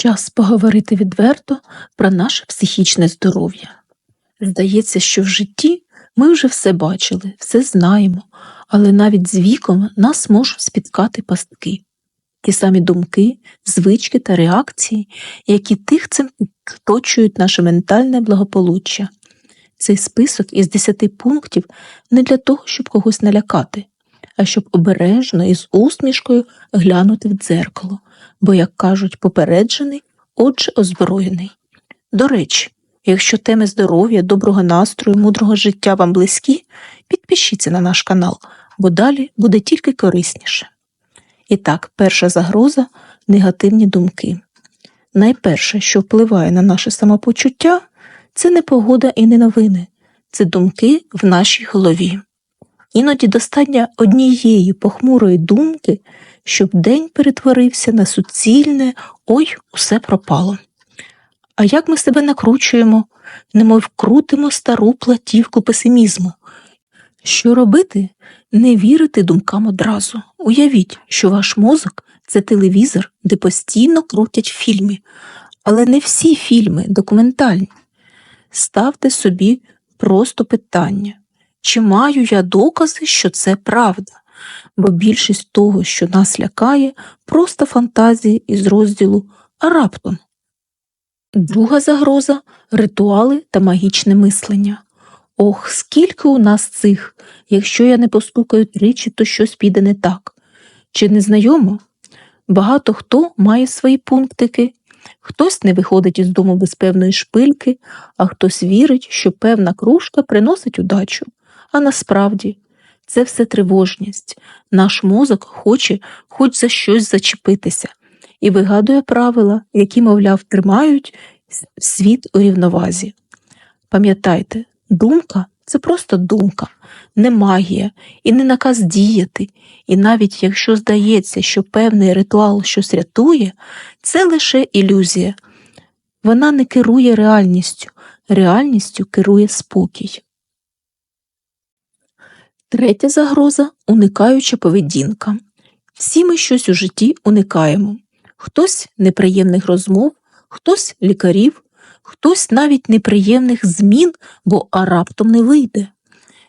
Час поговорити відверто про наше психічне здоров'я. Здається, що в житті ми вже все бачили, все знаємо, але навіть з віком нас можуть спіткати пастки, ті самі думки, звички та реакції, які тихцем оточують наше ментальне благополуччя. Цей список із 10 пунктів не для того, щоб когось налякати, а щоб обережно і з усмішкою глянути в дзеркало, бо, як кажуть, попереджений, отже, озброєний. До речі, якщо теми здоров'я, доброго настрою, мудрого життя вам близькі, підпишіться на наш канал, бо далі буде тільки корисніше. І так, перша загроза негативні думки. Найперше, що впливає на наше самопочуття, це не погода і не новини, це думки в нашій голові. Іноді достатньо однієї похмурої думки, щоб день перетворився на суцільне ой, усе пропало. А як ми себе накручуємо, немов крутимо стару платівку песимізму. Що робити? Не вірити думкам одразу. Уявіть, що ваш мозок це телевізор, де постійно крутять фільми, але не всі фільми документальні. Ставте собі просто питання, чи маю я докази, що це правда, бо більшість того, що нас лякає, просто фантазії із розділу а раптом. Друга загроза ритуали та магічне мислення. Ох, скільки у нас цих, якщо я не постукаю тричі, то щось піде не так. Чи не знайомо? Багато хто має свої пунктики, хтось не виходить із дому без певної шпильки, а хтось вірить, що певна кружка приносить удачу. А насправді це все тривожність. Наш мозок хоче хоч за щось зачепитися і вигадує правила, які, мовляв, тримають світ у рівновазі. Пам'ятайте, думка це просто думка, не магія і не наказ діяти, і навіть якщо здається, що певний ритуал щось рятує, це лише ілюзія. Вона не керує реальністю, реальністю керує спокій. Третя загроза уникаюча поведінка. Всі ми щось у житті уникаємо хтось неприємних розмов, хтось лікарів, хтось навіть неприємних змін, бо а раптом не вийде.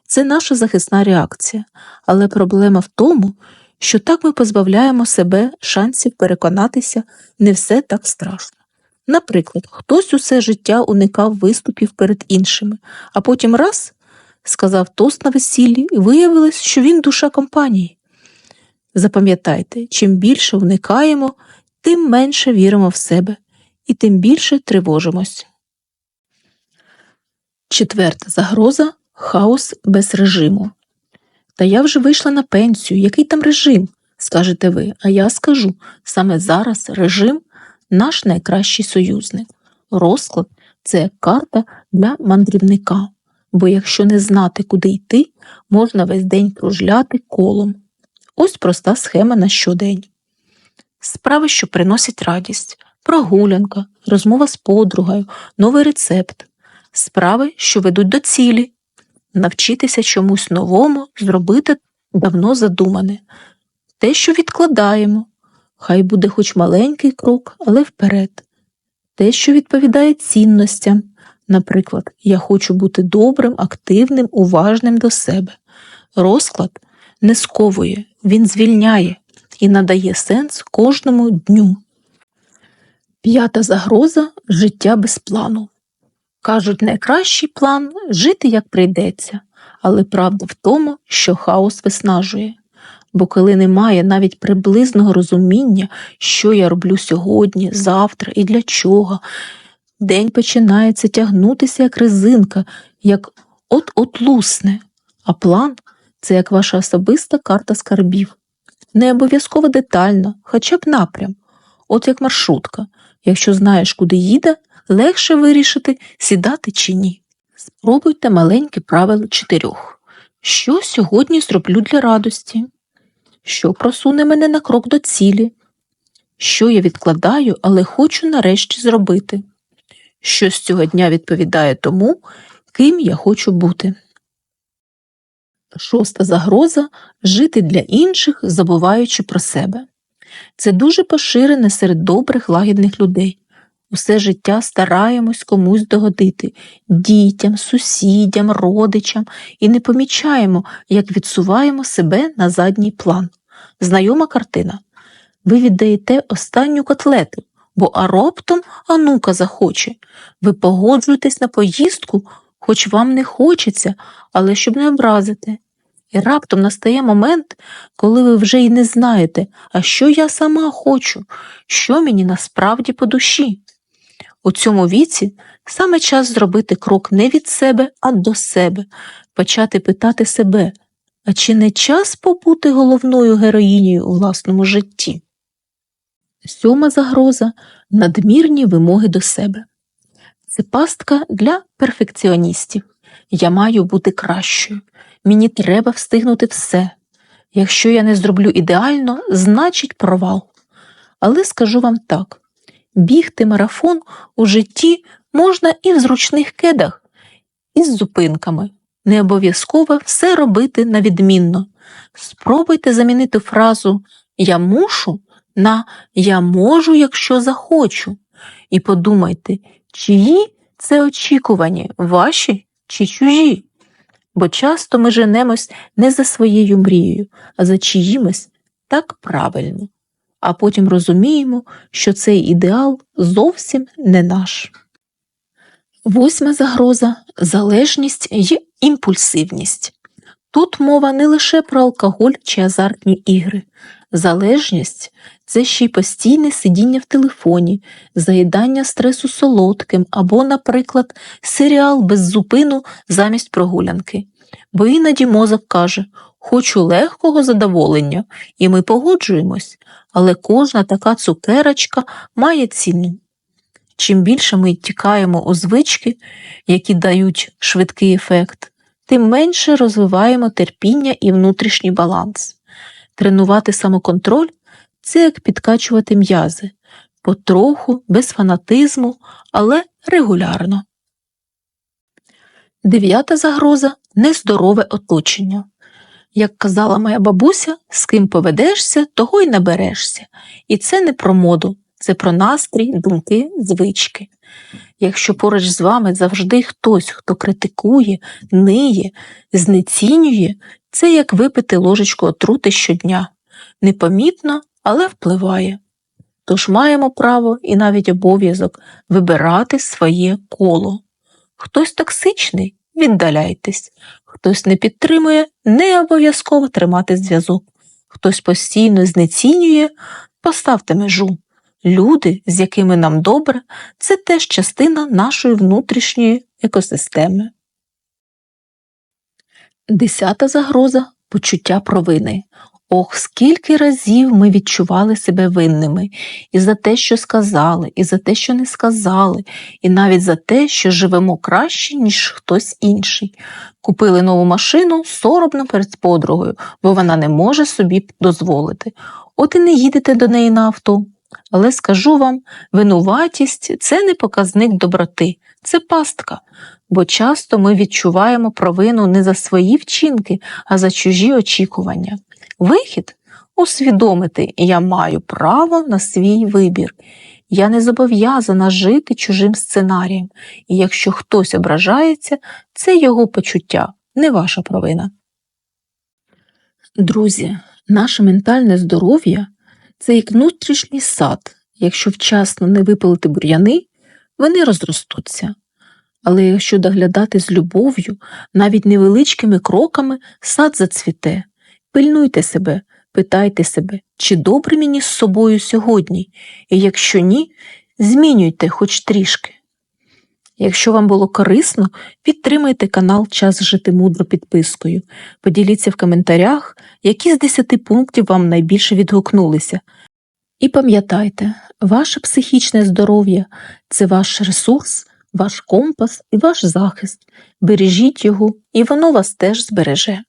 Це наша захисна реакція, але проблема в тому, що так ми позбавляємо себе шансів переконатися, не все так страшно. Наприклад, хтось усе життя уникав виступів перед іншими, а потім раз сказав тост на весіллі, і виявилось, що він душа компанії. Запам'ятайте, чим більше уникаємо, тим менше віримо в себе і тим більше тривожимось. Четверта загроза хаос без режиму. Та я вже вийшла на пенсію, який там режим? скажете ви, а я скажу саме зараз режим наш найкращий союзник. Розклад це карта для мандрівника, бо якщо не знати, куди йти, можна весь день кружляти колом. Ось проста схема на щодень. Справи, що приносять радість, прогулянка, розмова з подругою, новий рецепт, справи, що ведуть до цілі, навчитися чомусь новому, зробити давно задумане, те, що відкладаємо, хай буде хоч маленький крок, але вперед, те, що відповідає цінностям. Наприклад, я хочу бути добрим, активним, уважним до себе. Розклад не сковує, він звільняє і надає сенс кожному дню. П'ята загроза життя без плану. Кажуть, найкращий план жити як прийдеться, але правда в тому, що хаос виснажує. Бо коли немає навіть приблизного розуміння, що я роблю сьогодні, завтра і для чого, день починається тягнутися як резинка, як от-от лусне, а план це як ваша особиста карта скарбів. Не обов'язково детально, хоча б напрям, от як маршрутка. Якщо знаєш, куди їде, легше вирішити, сідати чи ні. Спробуйте маленьке правило чотирьох. Що сьогодні зроблю для радості? Що просуне мене на крок до цілі? Що я відкладаю, але хочу нарешті зробити? Що з цього дня відповідає тому, ким я хочу бути? Шоста загроза жити для інших, забуваючи про себе. Це дуже поширене серед добрих лагідних людей. Усе життя стараємось комусь догодити дітям, сусідям, родичам і не помічаємо, як відсуваємо себе на задній план. Знайома картина. Ви віддаєте останню котлету, бо а раптом Анука захоче. Ви погоджуєтесь на поїздку, хоч вам не хочеться, але щоб не образити. І раптом настає момент, коли ви вже й не знаєте, а що я сама хочу, що мені насправді по душі. У цьому віці саме час зробити крок не від себе, а до себе, почати питати себе, а чи не час побути головною героїнею у власному житті? Сьома загроза надмірні вимоги до себе. Це пастка для перфекціоністів. Я маю бути кращою. Мені треба встигнути все. Якщо я не зроблю ідеально, значить провал. Але скажу вам так: бігти марафон у житті можна і в зручних кедах, і з зупинками. Не обов'язково все робити на відмінно. Спробуйте замінити фразу Я мушу на Я можу, якщо захочу. І подумайте, чиї це очікування, ваші чи чужі? Бо часто ми женемось не за своєю мрією, а за чиїмось так правильно, а потім розуміємо, що цей ідеал зовсім не наш. Восьма загроза залежність і імпульсивність. Тут мова не лише про алкоголь чи азартні ігри. Залежність це ще й постійне сидіння в телефоні, заїдання стресу солодким або, наприклад, серіал без зупину замість прогулянки. Бо іноді мозок каже Хочу легкого задоволення, і ми погоджуємось, але кожна така цукерочка має ціну. Чим більше ми тікаємо у звички, які дають швидкий ефект, тим менше розвиваємо терпіння і внутрішній баланс. Тренувати самоконтроль це як підкачувати м'язи, потроху, без фанатизму, але регулярно. Дев'ята загроза нездорове оточення. Як казала моя бабуся, з ким поведешся, того й наберешся. І це не про моду, це про настрій, думки, звички. Якщо поруч з вами завжди хтось, хто критикує, ниє, знецінює, це як випити ложечку отрути щодня. Непомітно, але впливає. Тож маємо право і навіть обов'язок вибирати своє коло. Хтось токсичний віддаляйтесь, хтось не підтримує, не обов'язково тримати зв'язок, хтось постійно знецінює, поставте межу. Люди, з якими нам добре, це теж частина нашої внутрішньої екосистеми. Десята загроза почуття провини. Ох, скільки разів ми відчували себе винними і за те, що сказали, і за те, що не сказали, і навіть за те, що живемо краще, ніж хтось інший. Купили нову машину соромно перед подругою, бо вона не може собі дозволити. От і не їдете до неї на авто. Але скажу вам, винуватість це не показник доброти, це пастка, бо часто ми відчуваємо провину не за свої вчинки, а за чужі очікування. Вихід усвідомити, я маю право на свій вибір. Я не зобов'язана жити чужим сценарієм, і якщо хтось ображається, це його почуття, не ваша провина. Друзі, наше ментальне здоров'я це як внутрішній сад. Якщо вчасно не випилити бур'яни, вони розростуться. Але якщо доглядати з любов'ю, навіть невеличкими кроками сад зацвіте. Пильнуйте себе, питайте себе, чи добре мені з собою сьогодні, і якщо ні, змінюйте хоч трішки. Якщо вам було корисно, підтримайте канал Час жити мудро підпискою. Поділіться в коментарях, які з 10 пунктів вам найбільше відгукнулися. І пам'ятайте, ваше психічне здоров'я це ваш ресурс, ваш компас і ваш захист. Бережіть його, і воно вас теж збереже.